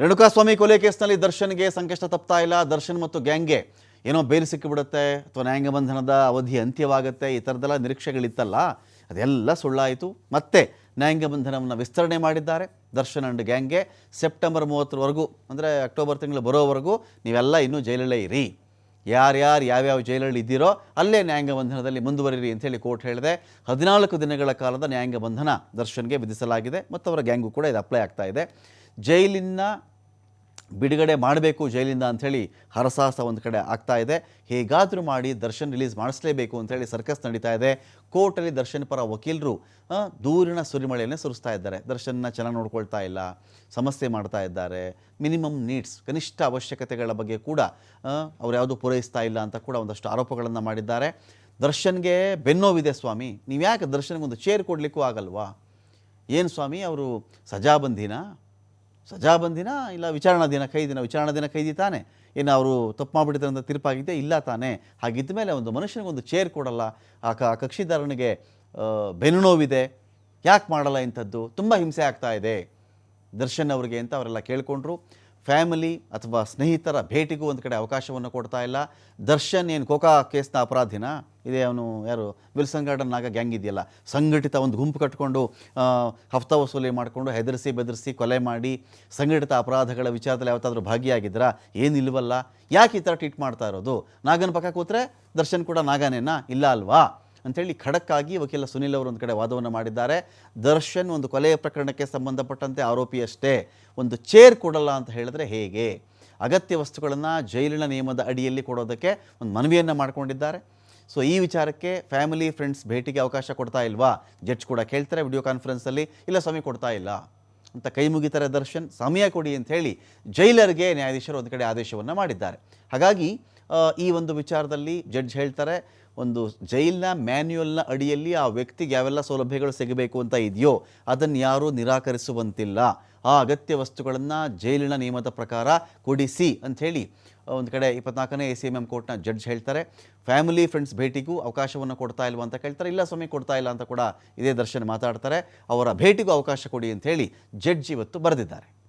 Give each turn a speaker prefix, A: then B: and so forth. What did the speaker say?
A: ರೇಣುಕಾಸ್ವಾಮಿ ಕೊಲೆ ಕೇಸ್ನಲ್ಲಿ ದರ್ಶನ್ಗೆ ಸಂಕಷ್ಟ ತಪ್ತಾ ಇಲ್ಲ. ದರ್ಶನ್ ಮತ್ತು ಗ್ಯಾಂಗ್ಗೆ ಏನೋ ಬೇರೆ ಸಿಕ್ಕಿಬಿಡುತ್ತೆ, ಅಥವಾ ನ್ಯಾಯಾಂಗ ಬಂಧನದ ಅವಧಿ ಅಂತ್ಯವಾಗುತ್ತೆ, ಈ ಥರದ್ದೆಲ್ಲ ನಿರೀಕ್ಷೆಗಳಿತ್ತಲ್ಲ, ಅದೆಲ್ಲ ಸುಳ್ಳಾಯಿತು. ಮತ್ತೆ ನ್ಯಾಯಾಂಗ ಬಂಧನವನ್ನು ವಿಸ್ತರಣೆ ಮಾಡಿದ್ದಾರೆ ದರ್ಶನ್ ಅಂಡ್ ಗ್ಯಾಂಗ್ಗೆ. ಸೆಪ್ಟೆಂಬರ್ ಮೂವತ್ತರವರೆಗೂ, ಅಂದರೆ ಅಕ್ಟೋಬರ್ ತಿಂಗಳು ಬರೋವರೆಗೂ ನೀವೆಲ್ಲ ಇನ್ನೂ ಜೈಲಲ್ಲೇ ಇರಿ. ಯಾರ್ಯಾರು ಯಾವ್ಯಾವ ಜೈಲಲ್ಲಿ ಇದ್ದೀರೋ ಅಲ್ಲೇ ನ್ಯಾಯಾಂಗ ಬಂಧನದಲ್ಲಿ ಮುಂದುವರಿರಿ ಅಂತೇಳಿ ಕೋರ್ಟ್ ಹೇಳಿದೆ. ಹದಿನಾಲ್ಕು ದಿನಗಳ ಕಾಲದ ನ್ಯಾಯಾಂಗ ಬಂಧನ ದರ್ಶನ್ಗೆ ವಿಧಿಸಲಾಗಿದೆ. ಮತ್ತು ಅವರ ಗ್ಯಾಂಗು ಕೂಡ ಇದು ಅಪ್ಲೈ ಆಗ್ತಾ ಇದೆ. ಜೈಲಿನ ಬಿಡುಗಡೆ ಮಾಡಬೇಕು ಜೈಲಿಂದ ಅಂಥೇಳಿ ಹರಸಾಹಸ ಒಂದು ಕಡೆ ಆಗ್ತಾ ಇದೆ. ಹೇಗಾದರೂ ಮಾಡಿ ದರ್ಶನ್ ರಿಲೀಸ್ ಮಾಡಿಸಲೇಬೇಕು ಅಂತೇಳಿ ಸರ್ಕಸ್ ನಡೀತಾ ಇದೆ. ಕೋರ್ಟಲ್ಲಿ ದರ್ಶನ್ ಪರ ವಕೀಲರು ದೂರಿನ ಸುರಿಮಳೆಯನ್ನೇ ಸುರಿಸ್ತಾ ಇದ್ದಾರೆ. ದರ್ಶನ್ನ ಚೆನ್ನಾಗಿ ನೋಡ್ಕೊಳ್ತಾ ಇಲ್ಲ, ಸಮಸ್ಯೆ ಮಾಡ್ತಾ ಇದ್ದಾರೆ. ಮಿನಿಮಮ್ ನೀಡ್ಸ್, ಕನಿಷ್ಠ ಅವಶ್ಯಕತೆಗಳ ಬಗ್ಗೆ ಕೂಡ ಅವ್ರು ಯಾವುದು ಪೂರೈಸ್ತಾ ಇಲ್ಲ ಅಂತ ಕೂಡ ಒಂದಷ್ಟು ಆರೋಪಗಳನ್ನು ಮಾಡಿದ್ದಾರೆ. ದರ್ಶನ್ಗೆ ಬೆನ್ನೋವಿದೆ ಸ್ವಾಮಿ. ನೀವು ಯಾಕೆ ದರ್ಶನ್ಗೆ ಒಂದು ಚೇರ್ ಕೊಡಲಿಕ್ಕೂ ಆಗಲ್ವಾ? ಏನು ಸ್ವಾಮಿ, ಅವರು ಸಜಾಬಂದಿನ ಸಜಾಬಂದಿನ ಇಲ್ಲ ವಿಚಾರಣಾ ದಿನ ಕೈದಿನ ವಿಚಾರಣಾ ದಿನ ಕೈದಿ ತಾನೆ. ಏನು ಅವರು ತಪ್ಪು ಮಾಡಿಬಿಡ್ತಾರೆ ಅಂತ ತೀರ್ಪಾಗಿದ್ದೆ ಇಲ್ಲ ತಾನೇ. ಹಾಗಿದ್ದ ಮೇಲೆ ಒಂದು ಮನುಷ್ಯನಿಗೆ ಒಂದು ಚೇರ್ ಕೊಡಲ್ಲ ಆ ಕಕ್ಷಿದಾರನಿಗೆ ಬೆನ್ನು ನೋವಿದೆ. ಯಾಕೆ ಮಾಡಲ್ಲ ಇಂಥದ್ದು? ತುಂಬ ಹಿಂಸೆ ಆಗ್ತಾ ಇದೆ. ದರ್ಶನ್ ಅವರಿಗೆ ಅಂತ ಅವರೆಲ್ಲ ಕೇಳಿಕೊಂಡ್ರು. ಫ್ಯಾಮಿಲಿ ಅಥವಾ ಸ್ನೇಹಿತರ ಭೇಟಿಗೂ ಒಂದು ಕಡೆ ಅವಕಾಶವನ್ನು ಕೊಡ್ತಾ ಇಲ್ಲ. ದರ್ಶನ್ ಏನು ಕೋಕಾ ಕೇಸ್ನ ಅಪರಾಧಿನ? ಇದೇ ಅವನು ಯಾರು? ವಿಲ್ಸನ್ ಗಾರ್ಡನ್ ಆಗ ಗ್ಯಾಂಗ್ ಇದೆಯಲ್ಲ. ಸಂಘಟಿತ ಒಂದು ಗುಂಪು ಕಟ್ಕೊಂಡು ಹಫ್ತ ವಸೂಲಿ ಮಾಡಿಕೊಂಡು, ಹೆದರಿಸಿ ಬೆದರಿಸಿ ಕೊಲೆ ಮಾಡಿ, ಸಂಘಟಿತ ಅಪರಾಧಗಳ ವಿಚಾರದಲ್ಲಿ ಯಾವತ್ತಾದರೂ ಭಾಗಿಯಾಗಿದ್ರಾ ಏನಿಲ್ವಲ್ಲ ಯಾಕೆ ಈ ಥರ ಟ್ರೀಟ್ ಮಾಡ್ತಾ ಇರೋದು? ನಾಗನ ಪಕ್ಕ ಕೂತ್ರೆ ದರ್ಶನ್ ಕೂಡ ನಾಗನೇನಾ? ಇಲ್ಲ ಅಲ್ವಾ? ಅಂಥೇಳಿ ಖಡಕ್ಕಾಗಿ ವಕೀಲ ಸುನಿಲ್ ಅವರು ಒಂದು ಕಡೆ ವಾದವನ್ನು ಮಾಡಿದ್ದಾರೆ. ದರ್ಶನ್ ಒಂದು ಕೊಲೆಯ ಪ್ರಕರಣಕ್ಕೆ ಸಂಬಂಧಪಟ್ಟಂತೆ ಆರೋಪಿಯಷ್ಟೇ. ಒಂದು ಚೇರ್ ಕೊಡಲ್ಲ ಅಂತ ಹೇಳಿದ್ರೆ ಹೇಗೆ? ಅಗತ್ಯ ವಸ್ತುಗಳನ್ನು ಜೈಲಿನ ನಿಯಮದ ಅಡಿಯಲ್ಲಿ ಕೊಡೋದಕ್ಕೆ ಒಂದು ಮನವಿಯನ್ನು ಮಾಡಿಕೊಂಡಿದ್ದಾರೆ. ಸೊ, ಈ ವಿಚಾರಕ್ಕೆ ಫ್ಯಾಮಿಲಿ, ಫ್ರೆಂಡ್ಸ್ ಭೇಟಿಗೆ ಅವಕಾಶ ಕೊಡ್ತಾ ಇಲ್ವಾ? ಜಡ್ಜ್ ಕೂಡ ಕೇಳ್ತಾರೆ ವಿಡಿಯೋ ಕಾನ್ಫರೆನ್ಸಲ್ಲಿ ಇಲ್ಲ, ಸ್ವಾಮಿ ಕೊಡ್ತಾ ಇಲ್ಲ. ಅಂತ ಕೈ ಮುಗಿತಾರೆ ದರ್ಶನ್. ಸಮಯ ಕೊಡಿ ಅಂತ ಹೇಳಿ ಜೈಲರ್ಗೆ ನ್ಯಾಯಾಧೀಶರು ಒಂದು ಕಡೆ ಆದೇಶವನ್ನು ಮಾಡಿದ್ದಾರೆ. ಹಾಗಾಗಿ ಈ ಒಂದು ವಿಚಾರದಲ್ಲಿ ಜಡ್ಜ್ ಹೇಳ್ತಾರೆ ಒಂದು ಜೈಲಿನ ಮ್ಯಾನ್ಯುಯಲ್ನ ಅಡಿಯಲ್ಲಿ ಆ ವ್ಯಕ್ತಿಗೆ ಯಾವೆಲ್ಲ ಸೌಲಭ್ಯಗಳು ಸಿಗಬೇಕು ಅಂತ ಇದೆಯೋ ಅದನ್ನು ಯಾರೂ ನಿರಾಕರಿಸುವಂತಿಲ್ಲ. ಆ ಅಗತ್ಯ ವಸ್ತುಗಳನ್ನು ಜೈಲಿನ ನಿಯಮದ ಪ್ರಕಾರ ಕೊಡಿಸಿ ಅಂಥೇಳಿ ಒಂದು ಕಡೆ ಇಪ್ಪತ್ನಾಲ್ಕನೇ ಎ ಸಿ ಎಂ ಎಂ ಕೋರ್ಟ್ನ ಜಡ್ಜ್ ಹೇಳ್ತಾರೆ. ಫ್ಯಾಮಿಲಿ, ಫ್ರೆಂಡ್ಸ್ ಭೇಟಿಗೂ ಅವಕಾಶವನ್ನು ಕೊಡ್ತಾ ಇಲ್ವಾ ಅಂತ ಕೇಳ್ತಾರೆ. ಇಲ್ಲ ಸ್ವಾಮಿ, ಕೊಡ್ತಾ ಇಲ್ಲ ಅಂತ ಕೂಡ ಇದೇ ದರ್ಶನ ಮಾತಾಡ್ತಾರೆ. ಅವರ ಭೇಟಿಗೂ ಅವಕಾಶ ಕೊಡಿ ಅಂತ ಹೇಳಿ ಜಡ್ಜ್ ಇವತ್ತು ಬರೆದಿದ್ದಾರೆ.